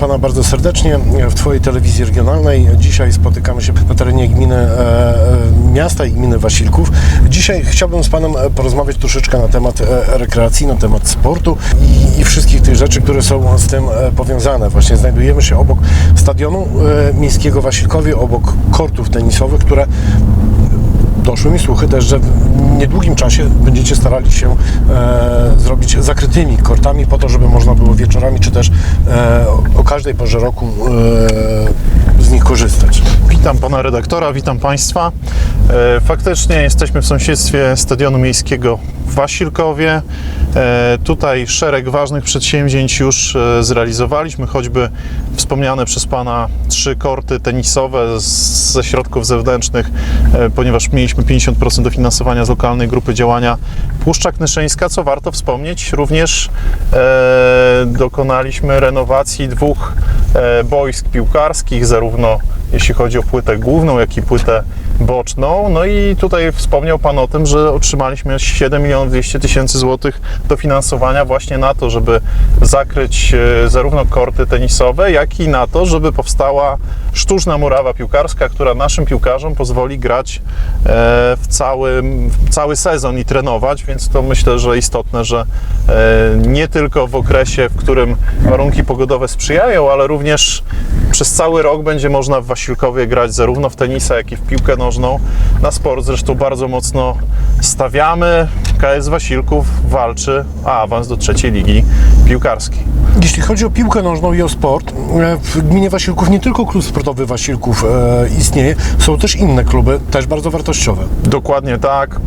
Pana bardzo serdecznie w Twojej telewizji regionalnej. Dzisiaj spotykamy się na terenie gminy e, e, miasta i gminy Wasilków. Dzisiaj chciałbym z Panem porozmawiać troszeczkę na temat e, rekreacji, na temat sportu i, i wszystkich tych rzeczy, które są z tym e, powiązane. Właśnie znajdujemy się obok stadionu miejskiego Wasilkowie, obok kortów tenisowych, które doszły mi słuchy też, że w niedługim czasie będziecie starali się e, zrobić zakrytymi kortami po to, żeby można było wieczorami czy też e, o każdej porze roku e, z nich korzystać. Witam pana redaktora, witam państwa. E, Faktycznie jesteśmy w sąsiedztwie Stadionu Miejskiego w Wasilkowie. E, Tutaj szereg ważnych przedsięwzięć już e, zrealizowaliśmy, choćby wspomniane przez pana trzy korty tenisowe ze środków zewnętrznych, e, ponieważ mieliśmy 50% dofinansowania z lokalnej grupy działania Puszcza Knyszyńska, co warto wspomnieć. Również dokonaliśmy renowacji dwóch boisk piłkarskich, zarówno jeśli chodzi o płytę główną, jak i płytę boczną. No i tutaj wspomniał Pan o tym, że otrzymaliśmy 7 milionów 200 tysięcy złotych dofinansowania właśnie na to, żeby zakryć e, zarówno korty tenisowe, jak i na to, żeby powstała sztuczna murawa piłkarska, która naszym piłkarzom pozwoli grać e, w cały, w cały sezon i trenować, więc to myślę, że istotne, że e, nie tylko w okresie, w którym warunki pogodowe sprzyjają, ale również przez cały rok będzie można w Wasilkowie grać zarówno w tenisa, jak i w piłkę nożną. Na sport zresztą bardzo mocno stawiamy. KS Wasilków walczy o awans do trzeciej ligi piłkarskiej. Jeśli chodzi o piłkę nożną i o sport, e, w gminie Wasilków nie tylko klub sportowy Wasilków e, istnieje, są też inne kluby, też bardzo wartościowe. Dokładnie tak.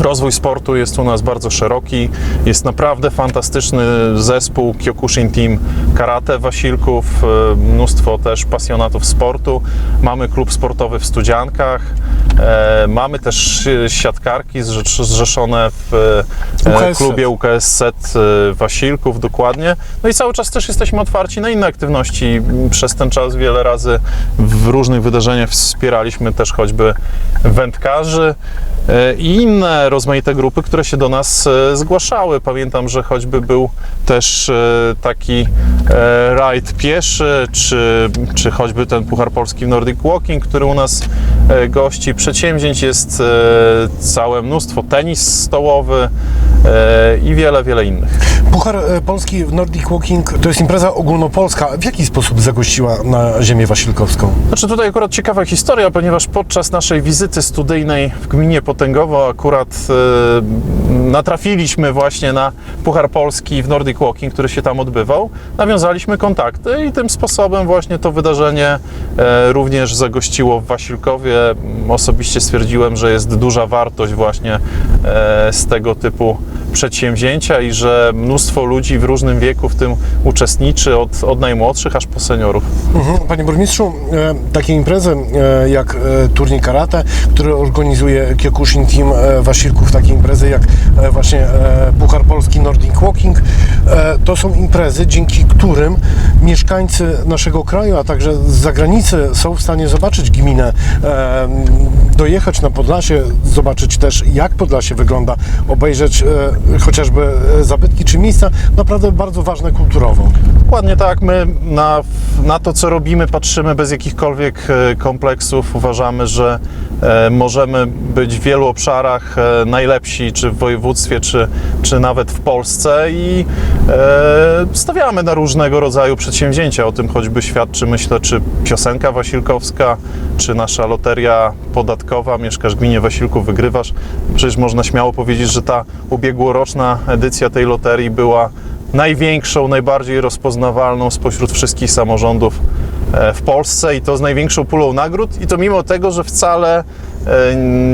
Rozwój sportu jest u nas bardzo szeroki. Jest naprawdę fantastyczny zespół Kyokushin Team Karate Wasilków, e, mnóstwo też pasjonatów sportu. Mamy klub sportowy w Studziankach, e, mamy też siatkarki zrzeszone w e, UKSZ. klubie UKSZ e, Wasilków, dokładnie. No i cały czas też jesteśmy otwarci na inne aktywności. Przez ten czas wiele razy w różnych wydarzeniach wspieraliśmy też choćby wędkarzy i inne rozmaite grupy, które się do nas e, zgłaszały. Pamiętam, że choćby był też e, taki e, rajd pieszy, czy, czy choćby ten Puchar Polski w Nordic Walking, który u nas e, gości. Przedsięwzięć jest e, całe mnóstwo, tenis stołowy e, i wiele, wiele innych. Puchar e, Polski w Nordic Walking to jest impreza ogólnopolska. W jaki sposób zagościła na ziemię wasilkowską? Znaczy tutaj akurat ciekawa historia, ponieważ podczas naszej wizyty studyjnej w gminie Potęgowo akurat e, natrafiliśmy właśnie na Puchar Polski w Nordic Walking, który się tam odbywał. Nawiązaliśmy kontakty i tym sposobem właśnie to wydarzenie e, również zagościło w Wasilkowie. Osobiście stwierdziłem, że jest duża wartość właśnie e, z tego typu przedsięwzięcia i że mnóstwo ludzi w różnym wieku w tym uczestniczy, od, od najmłodszych aż po seniorów. Mhm. Panie burmistrzu, e, takie imprezy e, jak e, turniej karate, który organizuje Kyokushin Team Wasilków, takie imprezy jak właśnie Puchar Polski Nordic Walking, to są imprezy, dzięki którym mieszkańcy naszego kraju, a także z zagranicy są w stanie zobaczyć gminę, dojechać na Podlasie, zobaczyć też jak Podlasie wygląda, obejrzeć chociażby e, zabytki czy miejsca naprawdę bardzo ważne kulturowo. Dokładnie tak. My na, na to, co robimy, patrzymy bez jakichkolwiek e, kompleksów. Uważamy, że e, możemy być w wielu obszarach najlepsi, czy w województwie, czy, czy nawet w Polsce i stawiamy na różnego rodzaju przedsięwzięcia. O tym choćby świadczy, myślę, czy piosenka wasilkowska, czy nasza loteria podatkowa. Mieszkasz w gminie Wasilków, wygrywasz. Przecież można śmiało powiedzieć, że ta ubiegłoroczna edycja tej loterii była największą, najbardziej rozpoznawalną spośród wszystkich samorządów e, w Polsce i to z największą pulą nagród i to mimo tego, że wcale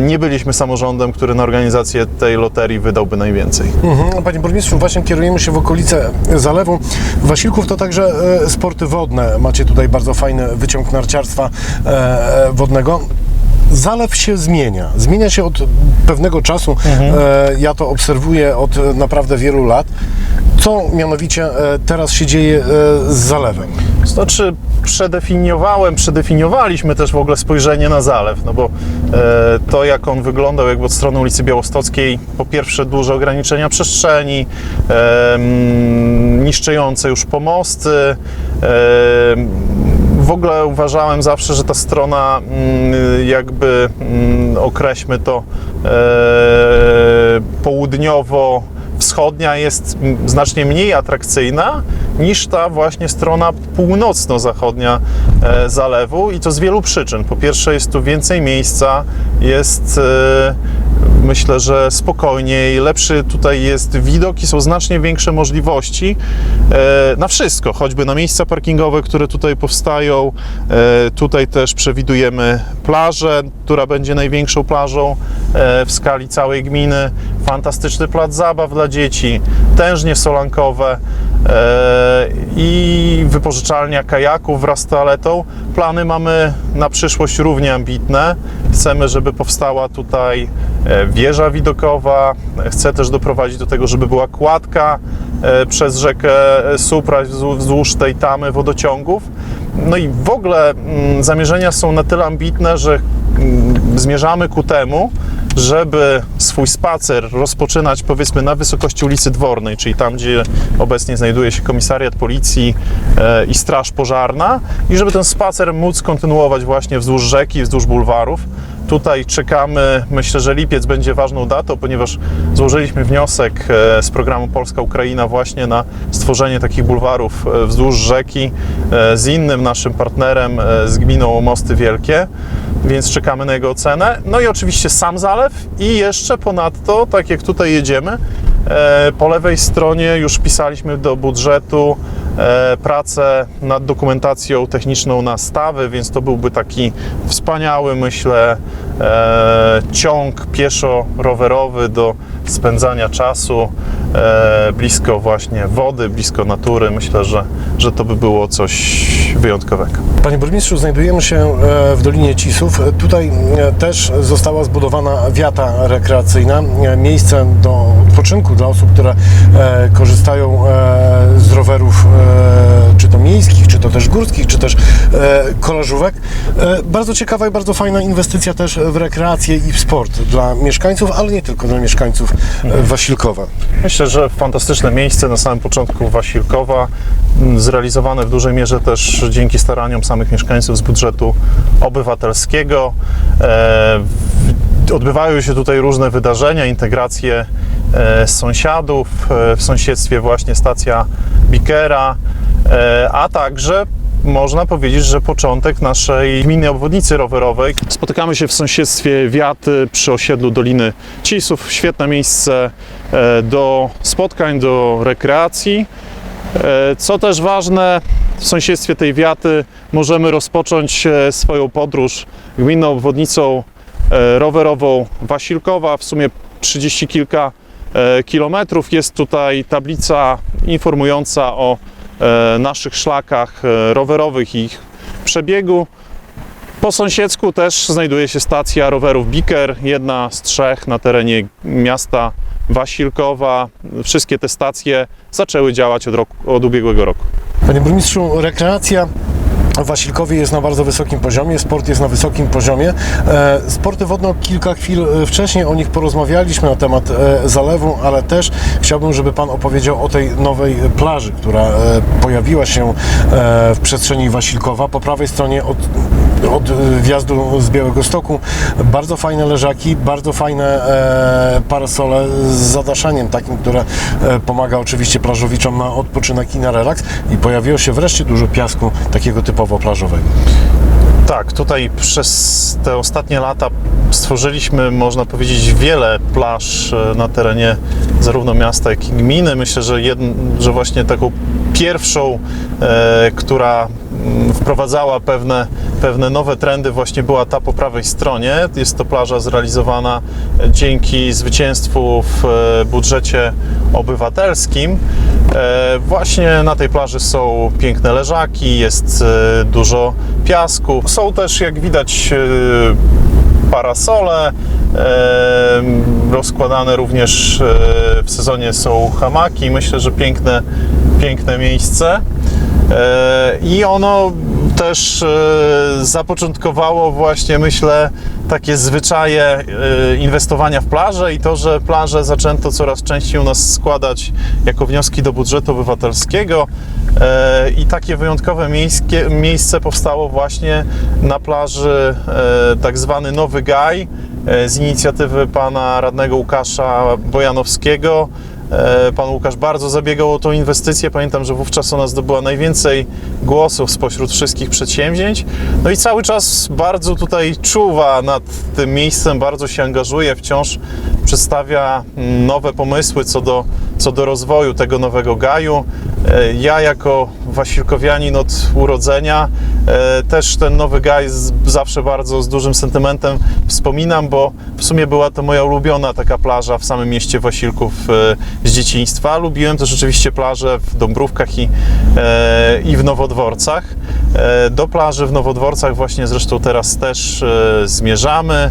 nie byliśmy samorządem, który na organizację tej loterii wydałby najwięcej. Mhm. Panie burmistrzu, właśnie kierujemy się w okolice zalewu. Wasilków to także e, sporty wodne. Macie tutaj bardzo fajny wyciąg narciarstwa e, wodnego. Zalew się zmienia. Zmienia się od pewnego czasu. E, ja to obserwuję od naprawdę wielu lat. Co mianowicie e, teraz się dzieje e, z zalewem? Znaczy, przedefiniowałem, przedefiniowaliśmy też w ogóle spojrzenie na zalew, no bo e, to jak on wyglądał jakby od strony ulicy Białostockiej, po pierwsze duże ograniczenia przestrzeni, mm, niszczące już pomosty, w ogóle uważałem zawsze, że ta strona mm, jakby mm, określmy to e, południowo wschodnia jest m, znacznie mniej atrakcyjna niż ta właśnie strona północno-zachodnia e, zalewu i to z wielu przyczyn. Po pierwsze jest tu więcej miejsca, jest e, myślę, że spokojniej, lepszy tutaj jest widok i są znacznie większe możliwości e, na wszystko, choćby na miejsca parkingowe, które tutaj powstają. E, Tutaj też przewidujemy plażę, która będzie największą plażą e, w skali całej gminy. Fantastyczny plac zabaw dla dzieci, tężnie solankowe i wypożyczalnia kajaków wraz z toaletą. Plany mamy na przyszłość równie ambitne. Chcemy, żeby powstała tutaj wieża widokowa. Chcę też doprowadzić do tego, żeby była kładka e, przez rzekę Supra wzdłuż- tej tamy wodociągów. No i w ogóle mm, zamierzenia są na tyle ambitne, że mm, zmierzamy ku temu, żeby swój spacer rozpoczynać powiedzmy na wysokości ulicy Dwornej, czyli tam, gdzie obecnie znajduje się komisariat policji e, i straż pożarna i żeby ten spacer móc kontynuować właśnie wzdłuż rzeki, wzdłuż bulwarów. Tutaj czekamy, myślę, że lipiec będzie ważną datą, ponieważ złożyliśmy wniosek e, z programu Polska-Ukraina właśnie na stworzenie takich bulwarów e, wzdłuż rzeki e, z innym naszym partnerem, z gminą Mosty Wielkie, więc czekamy na jego ocenę. No i oczywiście sam zalew i jeszcze ponadto, tak jak tutaj jedziemy, po lewej stronie już pisaliśmy do budżetu pracę nad dokumentacją techniczną na stawy, więc to byłby taki wspaniały, myślę, e, ciąg pieszo-rowerowy do spędzania czasu e, blisko właśnie wody, blisko natury. Myślę, że, że to by było coś wyjątkowego. Panie burmistrzu, znajdujemy się e, w Dolinie Cisów. Tutaj e, też została zbudowana wiata rekreacyjna, e, miejsce do odpoczynku dla osób, które korzystają z rowerów czy to miejskich, czy to też górskich, czy też kolażówek. Bardzo ciekawa i bardzo fajna inwestycja też w rekreację i w sport dla mieszkańców, ale nie tylko dla mieszkańców e, Wasilkowa. Myślę, że fantastyczne miejsce na samym początku Wasilkowa, zrealizowane w dużej mierze też dzięki staraniom samych mieszkańców z budżetu obywatelskiego. E, Odbywają się tutaj różne wydarzenia, integracje e, sąsiadów, e, w sąsiedztwie właśnie stacja Bikera, a także można powiedzieć, że początek naszej gminnej obwodnicy rowerowej. Spotykamy się w sąsiedztwie Wiaty przy osiedlu Doliny Cisów. Świetne miejsce do spotkań, do rekreacji. E, Co też ważne, w sąsiedztwie tej wiaty możemy rozpocząć e, swoją podróż gminną obwodnicą e, rowerową Wasilkowa, w sumie 30 kilka kilometrów. Jest tutaj tablica informująca o naszych szlakach rowerowych i ich przebiegu. Po sąsiedzku też znajduje się stacja rowerów Biker, jedna z trzech na terenie miasta Wasilkowa. Wszystkie te stacje zaczęły działać od, roku, od ubiegłego roku. Panie burmistrzu, rekreacja Wasilkowie jest na bardzo wysokim poziomie, sport jest na wysokim poziomie. E, Sporty wodne kilka chwil e, wcześniej o nich porozmawialiśmy na temat e, zalewu, ale też chciałbym, żeby Pan opowiedział o tej nowej plaży, która pojawiła się w przestrzeni Wasilkowa. Po prawej stronie od, od wjazdu z Białego Stoku bardzo fajne leżaki, bardzo fajne parasole z zadaszaniem takim, które pomaga oczywiście plażowiczom na odpoczynek i na relaks i pojawiło się wreszcie dużo piasku takiego typowo plażowego. Tak, tutaj przez te ostatnie lata stworzyliśmy, można powiedzieć, wiele plaż e, na terenie zarówno miasta, jak i gminy. Myślę, że, jedn, że właśnie taką pierwszą, e, która wprowadzała pewne, pewne nowe trendy, właśnie była ta po prawej stronie. Jest to plaża zrealizowana dzięki zwycięstwu w e, budżecie obywatelskim. E, Właśnie na tej plaży są piękne leżaki, jest e, dużo piasku. Są też, jak widać, parasole, rozkładane również w sezonie są hamaki. Myślę, że piękne, piękne miejsce. E, I ono też e, zapoczątkowało właśnie, myślę, takie zwyczaje e, inwestowania w plaże i to, że plaże zaczęto coraz częściej u nas składać jako wnioski do budżetu obywatelskiego. I takie wyjątkowe miejskie, miejsce powstało właśnie na plaży tak zwany Nowy Gaj z inicjatywy pana radnego Łukasza Bojanowskiego. E, Pan Łukasz bardzo zabiegał o tą inwestycję. Pamiętam, że wówczas ona zdobyła najwięcej głosów spośród wszystkich przedsięwzięć. No i cały czas bardzo tutaj czuwa nad tym miejscem, bardzo się angażuje, wciąż przedstawia mm, nowe pomysły co do, co do rozwoju tego nowego gaju. E, Ja jako wasilkowianin od urodzenia e, też ten nowy gaj zawsze bardzo z dużym sentymentem wspominam, bo w sumie była to moja ulubiona taka plaża w samym mieście Wasilków e, z dzieciństwa. Lubiłem też oczywiście plaże w Dąbrówkach i, i w Nowodworcach. Do plaży w Nowodworcach właśnie zresztą teraz też zmierzamy.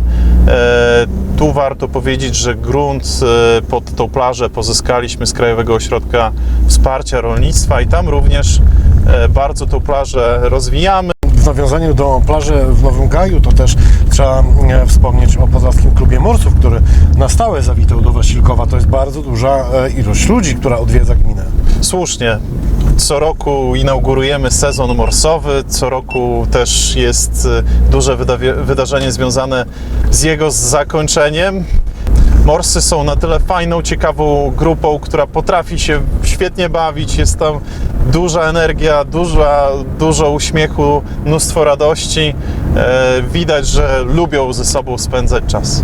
Tu warto powiedzieć, że grunt e, pod tą plażę pozyskaliśmy z Krajowego Ośrodka Wsparcia Rolnictwa i tam również e, bardzo tą plażę rozwijamy. W nawiązaniu do plaży w Nowym Gaju, to też trzeba e, wspomnieć o Podlaskim Klubie Morsów, który na stałe zawitał do Wasilkowa. To jest bardzo duża ilość ludzi, która odwiedza gminę. Słusznie. Co roku inaugurujemy sezon morsowy, co roku też jest e, duże wydarzenie związane z jego zakończeniem. Morsy są na tyle fajną, ciekawą grupą, która potrafi się świetnie bawić. Jest tam duża energia, duża, dużo uśmiechu, mnóstwo radości. E, widać, że lubią ze sobą spędzać czas.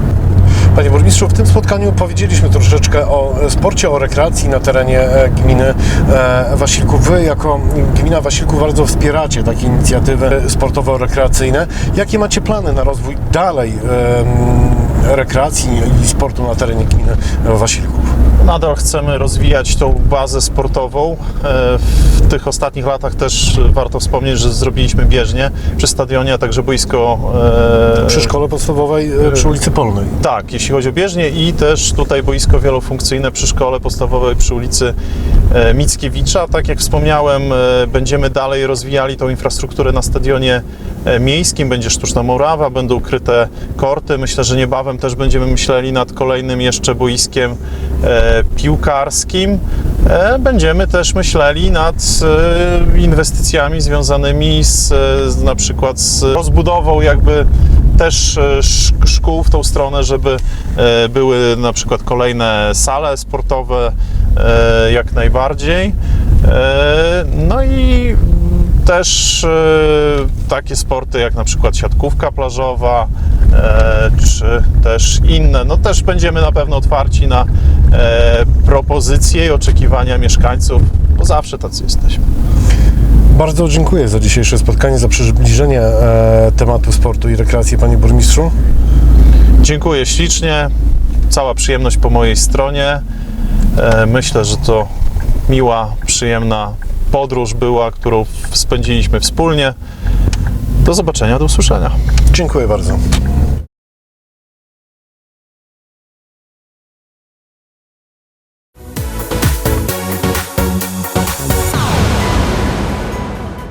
Panie burmistrzu, w tym spotkaniu powiedzieliśmy troszeczkę o sporcie, o rekreacji na terenie e, gminy e, Wasilków. Wy jako gmina Wasilków bardzo wspieracie takie inicjatywy sportowo-rekreacyjne. Jakie macie plany na rozwój dalej rekreacji i sportu na terenie gminy Wasilków? Nadal chcemy rozwijać tą bazę sportową. E, W tych ostatnich latach też warto wspomnieć, że zrobiliśmy bieżnię przy stadionie, a także boisko. e, Przy szkole podstawowej e, przy ulicy Polnej. Tak, jeśli chodzi o bieżnię i też tutaj boisko wielofunkcyjne przy szkole podstawowej przy ulicy Mickiewicza. Tak jak wspomniałem, będziemy dalej rozwijali tą infrastrukturę na stadionie miejskim. Będzie sztuczna murawa, będą ukryte korty. Myślę, że niebawem też będziemy myśleli nad kolejnym jeszcze boiskiem e, piłkarskim. E, Będziemy też myśleli nad e, inwestycjami związanymi z, na przykład z rozbudową jakby też sz- szkół w tą stronę, żeby były na przykład kolejne sale sportowe jak najbardziej. No i też e, takie sporty jak na przykład siatkówka plażowa, e, czy też inne. No też będziemy na pewno otwarci na e, propozycje i oczekiwania mieszkańców, bo zawsze tacy jesteśmy. Bardzo dziękuję za dzisiejsze spotkanie, za przybliżenie e, tematu sportu i rekreacji, panie burmistrzu. Dziękuję ślicznie. Cała przyjemność po mojej stronie. Myślę, że to miła, przyjemna podróż była, którą spędziliśmy wspólnie. Do zobaczenia, do usłyszenia. Dziękuję bardzo.